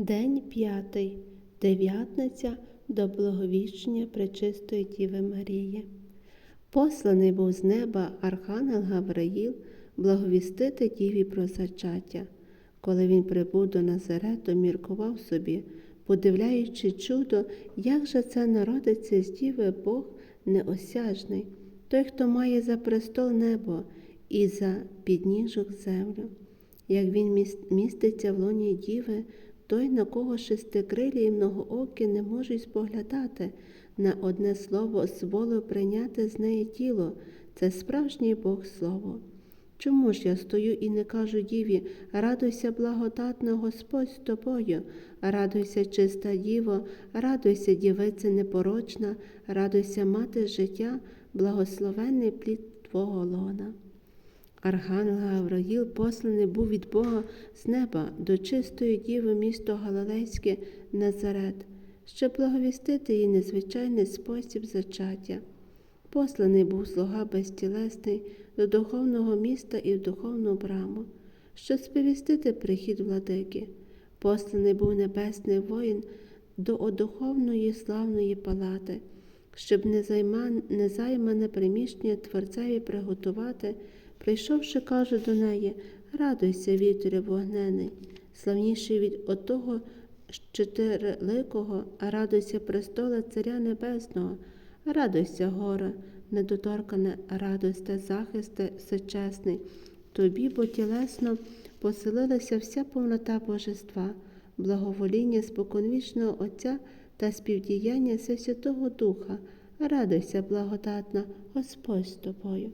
День п'ятий, дев'ятниця до благовіщення Пречистої Діви Марії. Посланий був з неба Архангел Гавриїл благовістити Діві про зачаття. Коли він прибув до Назарету, міркував собі, подивляючи чудо, як же це народиться з Діви Бог неосяжний, той, хто має за престол небо і за підніжок землю. Як він міститься в лоні Діви, той, на кого шестикрилі і многоокі не можуть споглядати, на одне слово з волею прийняти з неї тіло, це справжній Бог Слово. Чому ж я стою і не кажу діві, радуйся, благодатна Господь з тобою, радуйся, чиста діво, радуйся, дівиця непорочна, радуйся, мати життя, благословенний плід Твого лона. Архангел Гавраїл посланий був від Бога з неба до чистої діви місто Галилейське Назарет, щоб благовістити їй незвичайний спосіб зачаття. Посланий був слуга безтілесний до духовного міста і в духовну браму, щоб сповістити прихід владики. Посланий був небесний воїн до одуховної славної палати, щоб незаймане приміщення Творцеві приготувати, прийшовши, каже до неї, радуйся, вітрі вогнений, славніший від отого чотириликого, а радуйся престола Царя Небесного, радуйся, гора, недоторкане, радуйся, захисте всечесний. Тобі, бо тілесно поселилася вся повнота Божества, благовоління споконвічного Отця та співдіяння Святого Духа. Радуйся, благодатна, Господь з тобою.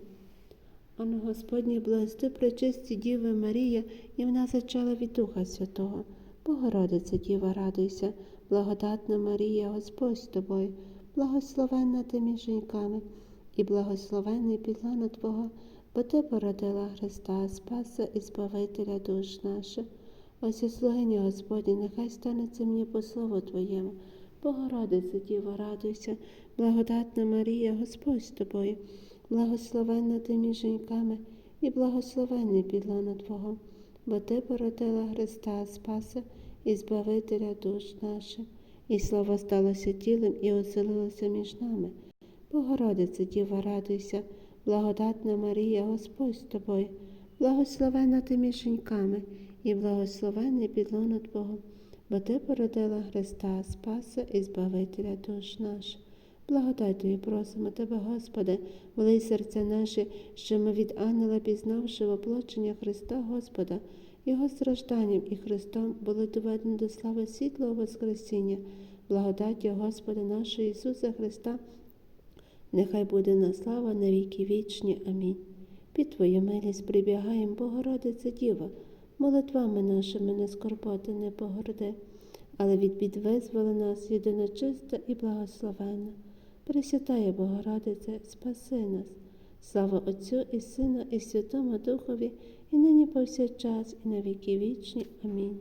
Ано Господній благости пречисті Діви Марія, і вона зачала від Духа Святого. Богородиця Діва, радуйся, благодатна Марія, Господь з тобою, благословенна ти між жінками, і благословенний підлона Твого, бо ти породила Христа, Спаса і Збавителя душ наших. Ось і слугиня Господні, нехай станеться мені по слову Твоєму. Богородиця Діва, радуйся, благодатна Марія, Господь з тобою, благословенна ти між жінками, і благословенний підлона Твого, бо ти породила Христа, Спаса і Збавителя душ наших, і слово сталося тілом і оселилося між нами. Богородиця Діва, радуйся, благодатна Марія, Господь з тобою, благословенна ти між жінками, і благословенний підлона Твого, бо ти породила Христа, Спаса і Збавителя душ наших. Благодатою просимо Тебе, Господи, волий серця наші, що ми від ангела, пізнавши воплочення Христа Господа, Його стражданням і Христом були доведені до слави світлого Воскресіння, благодаті Господа нашого Ісуса Христа, нехай буде на слава на віки вічні. Амінь. Під Твою милість прибігаєм, Богородице Діва, молитвами нашими не скорботи, не погорди, але від бід визволи нас єдиночиста і благословенна. Пресвятая Богородице, спаси нас. Слава Отцю і Сину, і Святому Духові, і нині повсякчас, і на віки вічні. Амінь.